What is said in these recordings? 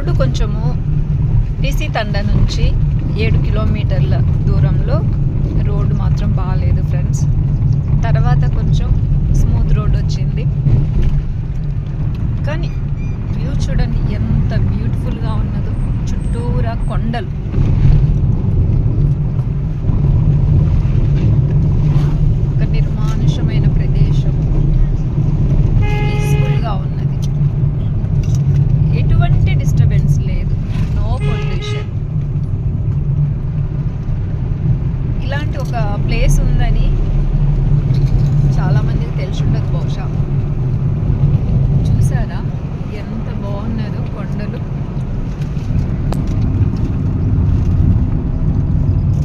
Road కొంచెము TC తండ నుంచి ఏడు కిలోమీటర్ల దూరంలో రోడ్డు మాత్రం బాగాలేదు ఫ్రెండ్స్. తర్వాత కొంచెం స్మూత్ రోడ్ వచ్చింది. కానీ వ్యూ చూడండి ఎంత బ్యూటిఫుల్గా ఉన్నదో. చుట్టూరా కొండలు ఒక నిర్మానుషమైన ప్రదేశం పీస్ఫుల్గా ఉన్నది ఎటువంటి డిస్టర్బెన్స్ లేదు నో పొల్యూషన్ ఇలాంటి ఒక ప్లేస్ ఉందని చాలా మందికి తెలిసి ఉండదు బహుశా చూసారా ఎంత బాగున్నదో కొండలు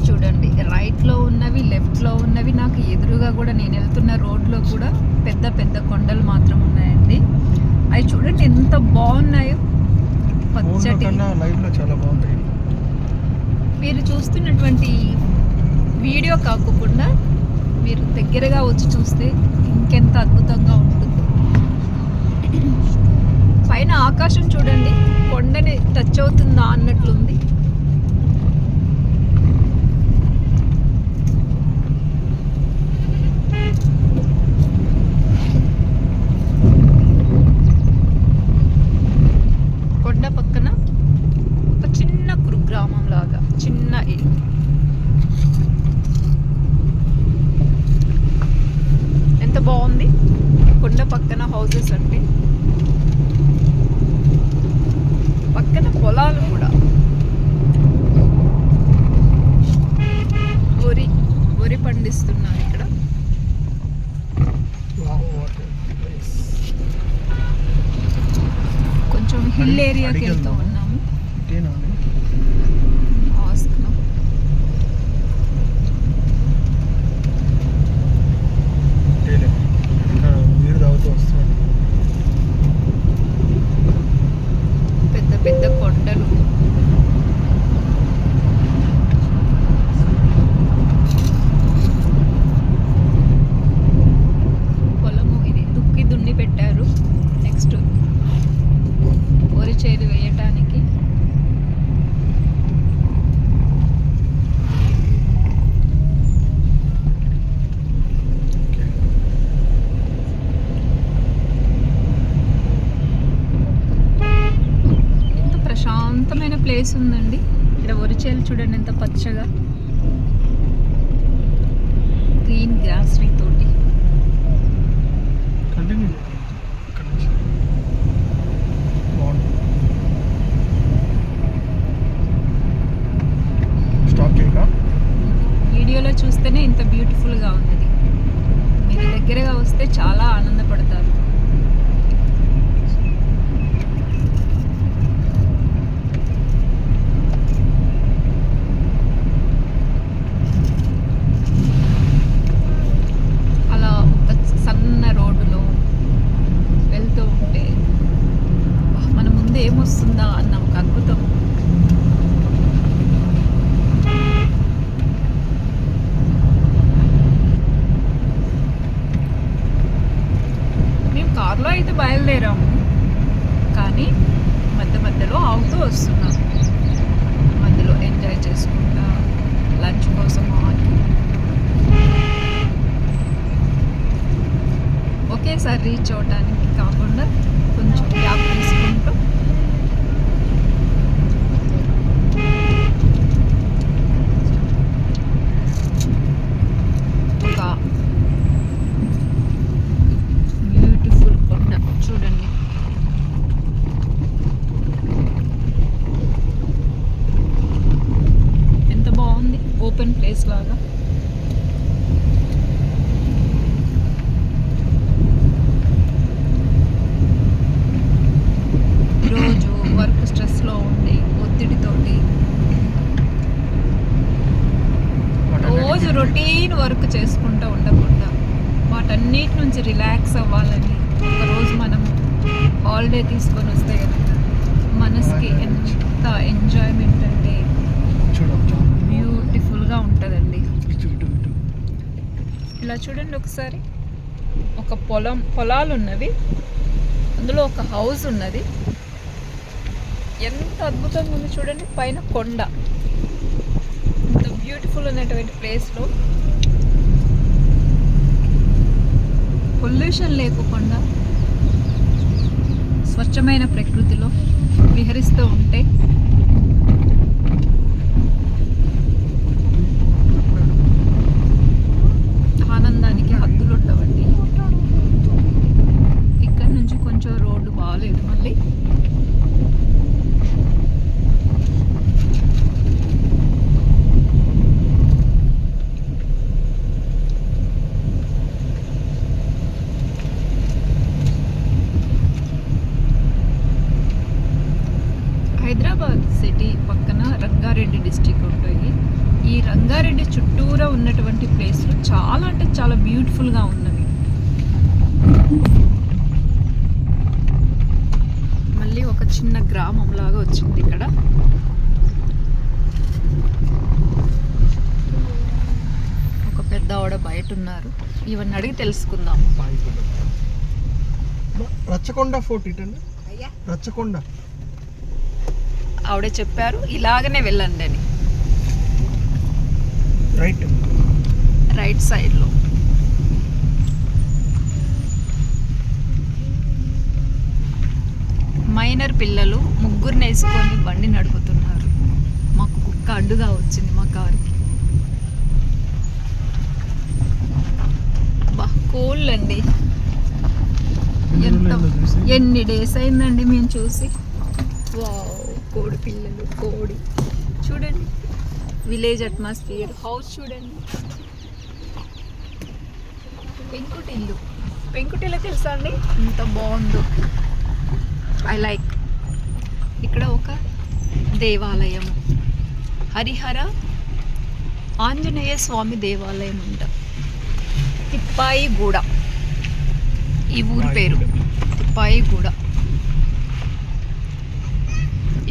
చూడండి రైట్లో ఉన్నవి లెఫ్ట్లో ఉన్నవి నాకు ఎదురుగా కూడా నేను వెళ్తున్న రోడ్లో కూడా పెద్ద పెద్ద కొండలు మాత్రం ఉన్నాయండి అవి చూడండి ఎంత బాగున్నాయో ఫోన్లో పచ్చటి మీరు చూస్తున్నటువంటి వీడియో కాకుండా మీరు దగ్గరగా వచ్చి చూస్తే ఇంకెంత అద్భుతంగా ఉంటుందో. పైన ఆకాశం చూడండి కొండని టచ్ అవుతుందా అన్నట్లుంది కొండ పక్కన ఒక చిన్న కుగ్రామం లాగా చిన్న ఎంత బాగుంది? కొండ పక్కన హౌసెస్ అంటే. పక్కన పొలాలు కూడా. వరి వరి పండిస్తున్నారు ఇక్కడ. కొంచెం హిల్ ఏరియాకి వెళ్తూ. ఉన్నాం ప్రశాంతమైన ప్లేస్ ఉందండి. ఇక్కడ వరి చేలు చూడండి ఎంత పచ్చగా. గ్రీన్ గ్రాస్ తోటి. వీడియోలో చూస్తేనే ఇంత బ్యూటిఫుల్గా ఉన్నది మీరు దగ్గరగా వస్తే చాలా ఆనందపడతారు. ఒకేసారి రీచ్ అవడానికి కాకుండా కొంచెం గ్యాప్ తీసుకుంటూ. ఒక బ్యూటిఫుల్ చూడండి. ఎంత బాగుంది? ఓపెన్ ప్లేస్ లాగా. రొటీన్ వర్క్ చేసుకుంటూ ఉండకుండా వాటన్నిటి నుంచి రిలాక్స్ అవ్వాలని ఒకరోజు మనం హాలిడే తీసుకొని వస్తే కనుక మనసుకి ఎంత ఎంజాయ్మెంట్ అంటే బ్యూటిఫుల్గా ఉంటుందండి. ఇలా చూడండి ఒకసారి. ఒక పొలం పొలాలు ఉన్నవి. అందులో ఒక హౌస్ ఉన్నది. ఎంత అద్భుతంగా ఉంది చూడండి. పైన కొండ. బ్యూటిఫుల్ ఉన్నటువంటి ప్లేస్లో పొల్యూషన్ లేకుండా స్వచ్ఛమైన ప్రకృతిలో విహరిస్తూ ఉంటే ఆనందానికి హద్దులు ఉండవండి ఇక్కడ నుంచి కొంచెం రోడ్డు బాగాలేదు మళ్ళీ హైదరాబాద్ సిటీ పక్కన రంగారెడ్డి డిస్టిక్ ఉంటాయి. ఈ రంగారెడ్డి చుట్టూరా ఉన్నటువంటి ప్లేస్లు చాలా అంటే చాలా బ్యూటిఫుల్గా ఉన్నవి. మళ్ళీ ఒక చిన్న గ్రామం లాగా వచ్చింది ఇక్కడ. ఒక పెద్ద ఆవిడ బయట ఉన్నారు ఇవన్నీ అడిగి తెలుసుకుందాం. రచ్చకొండ ఫోర్ట్ ఇటండి. రచ్చకొండ. ఆవిడ చెప్పారు ఇలాగనే వెళ్ళండి అని. రైట్ రైట్ సైడ్లో మైనర్ పిల్లలు ముగ్గురిని వేసుకొని బండి నడుపుతున్నారు. మాకు కుక్క అడ్డుగా వచ్చింది మా కారుకి. బా కూల్ అండి. ఎంత ఎన్ని డేస్ అయిందండి మేము చూసి? వావ్ కోడి పిల్లలు కోడి. చూడండి. విలేజ్ అట్మాస్ఫియర్ హౌస్ చూడండి. పెంకుటిల్లు. పెంకుటిల్లు తెలుసా అండి? ఎంత బాగుందో. ఐ లైక్ ఇక్కడ ఒక దేవాలయం హరిహర ఆంజనేయ స్వామి దేవాలయం అంట. తిప్పాయిగూడ. ఈ ఊరి పేరు. తిప్పాయిగూడ.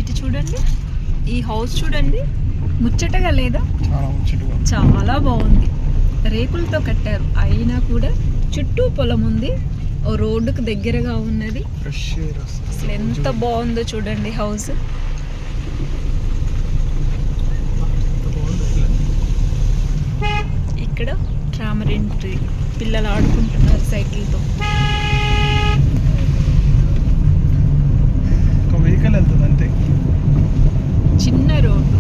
ఇటు చూడండి. ఈ హౌస్ చూడండి. ముచ్చటగా లేదా? చాలా బాగుంది. రేకులతో కట్టారు. అయినా కూడా చుట్టూ పొలం ఉంది. ఓ రోడ్డుకు దగ్గరగా ఉన్నది. అసలు ఎంత బాగుందో చూడండి హౌస్. ఇక్కడ ట్రామరిన్ ట్రీ. పిల్లలు ఆడుకుంటున్నారు సైకిల్తో. వెహికల్ వెళ్తుంది అంతే చిన్న రోడ్డు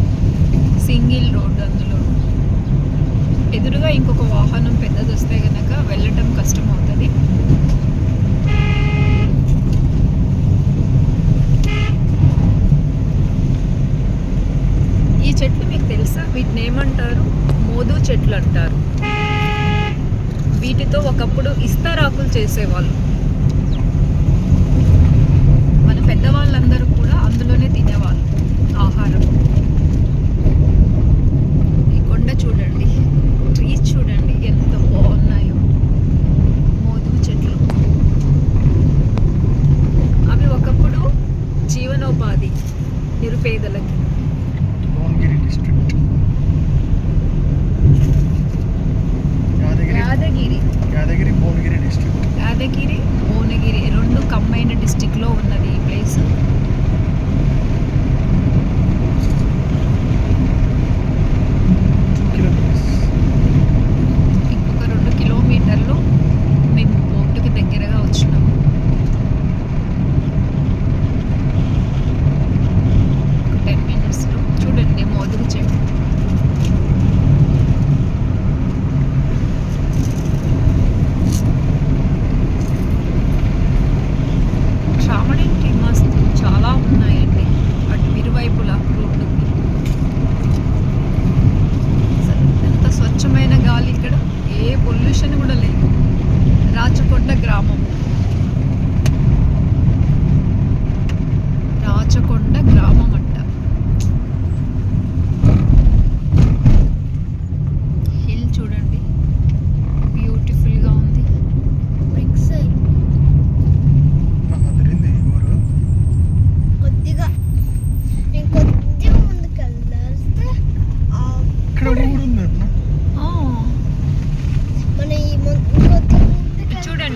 సింగిల్ రోడ్డు అందులో. ఎదురుగా ఇంకొక వాహనం పెద్దది వస్తే కనుక వెళ్ళటం కష్టం అవుతుంది ఈ చెట్లు మీకు తెలుసా? వీటిని ఏమంటారు? మోదు చెట్లు అంటారు వీటితో ఒకప్పుడు ఇస్తారాకులు చేసేవాళ్ళు.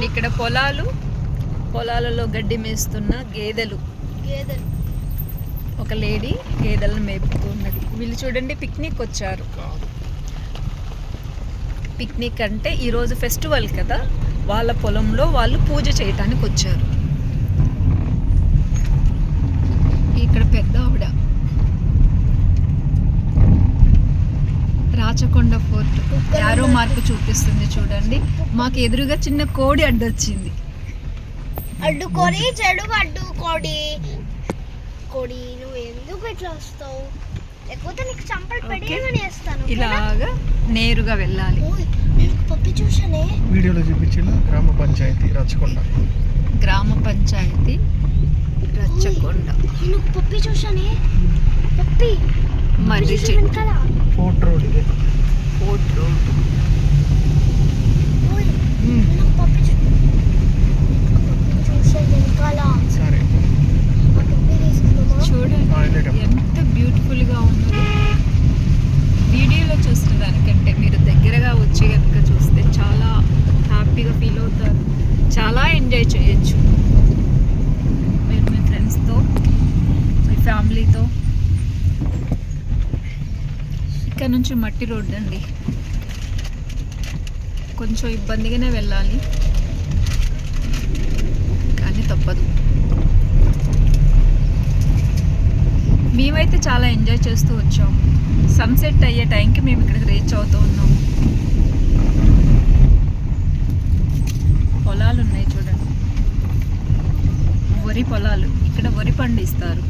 ఇక్కడ పొలాలు పొలాలలో గడ్డి మేస్తున్న గేదెలు. గేదెలు. ఒక లేడీ గేదెలను మేపుతూ ఉన్నది వీళ్ళు చూడండి పిక్నిక్ వచ్చారు. పిక్నిక్ అంటే ఈరోజు ఫెస్టివల్ కదా వాళ్ళ పొలంలో వాళ్ళు పూజ చేయటానికి వచ్చారు ఇక్కడ పెద్ద ఆవిడ రాచకొండ ఫోర్ట్. యారో మార్క్ చూపిస్తుంది చూడండి. మాకు ఎదురుగా చిన్న కోడి అడ్డొచ్చింది అడ్డుకొని చెడు అడ్డుకోడి కోడి నువ్వు ఎందుకు ఇట్లా వస్తావు? లేకపోతే నీకు చంపలు ఓకే. పెడిగానే వేస్తాను? ఇలాగా నేరుగా వెళ్ళాలి. నేను పప్పి చూసానే వీడియోలో చూపించిన గ్రామ పంచాయతీ రచ్చకొండ గ్రామ పంచాయతీ రచ్చకొండ నేను ఒక పప్పి చూసానే పప్పి మర్రి చూసాను చెట్టు వెనకాల. ఫోర్ట్ రోడ్ ఇది ఫోర్ట్ రోడ్ ఓయ్, నేను ఒక పప్పి చూ- ఒక పప్పి చూసాను వెనకాల. సరే ఆ పప్పి తీసుకుందామా? చూడండి మట్టి రోడ్డు అండి. కొంచెం ఇబ్బందిగానే వెళ్ళాలి. కానీ తప్పదు. మేమైతే చాలా ఎంజాయ్ చేస్తూ వచ్చాం. సన్సెట్ అయ్యే టైంకి మేము ఇక్కడికి రీచ్ అవుతూ ఉన్నాం. పొలాలు ఉన్నాయి చూడండి. వరి పొలాలు. ఇక్కడ వరి పండిస్తారు.